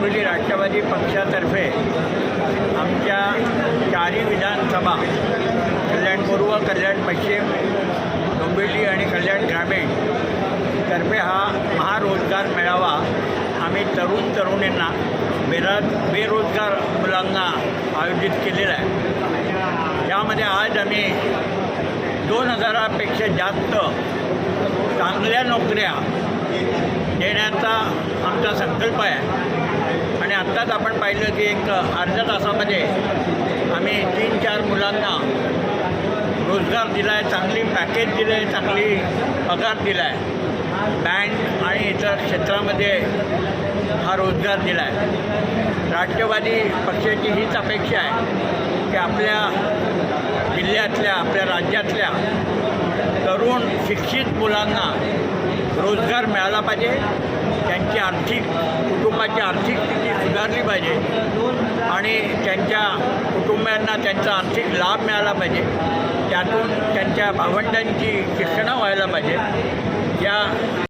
डोंबिवली राष्ट्रवादी पक्षातर्फे आमच्या चारही विधानसभा कल्याण पूर्व कल्याण पश्चिम डोंबिवली आणि कल्याण ग्रामीण तर्फे हा महारोजगार मेळावा आम्ही तरुण तरुणींना बेरा बेरोजगार मुलांना आयोजित केलेला आहे. यामध्ये आज आम्ही दोन हजारापेक्षा जास्त चांगल्या नोकऱ्या देण्याचा आमचा संकल्प आहे. आणि आत्ताच आपण पाहिलं की एक अर्ध्या तासामध्ये आम्ही तीन चार मुलांना रोजगार दिला आहे चांगली पॅकेज दिलं आहे चांगली पगार दिला आहे बँक आणि इतर क्षेत्रामध्ये हा रोजगार दिला आहे राष्ट्रवादी पक्षाची हीच अपेक्षा आहे की आपल्या जिल्ह्यातल्या आपल्या राज्यातल्या तरुण शिक्षित मुलांना रोजगार मिळाला पाहिजे. आर्थिक कुटुंबाची आर्थिक स्थिती सुधारली पाहिजे. आणि त्यांच्या कुटुंबियांना त्यांचा आर्थिक लाभ मिळाला पाहिजे. त्यातून त्यांच्या भावंडांची शिक्षणं व्हायला पाहिजे. या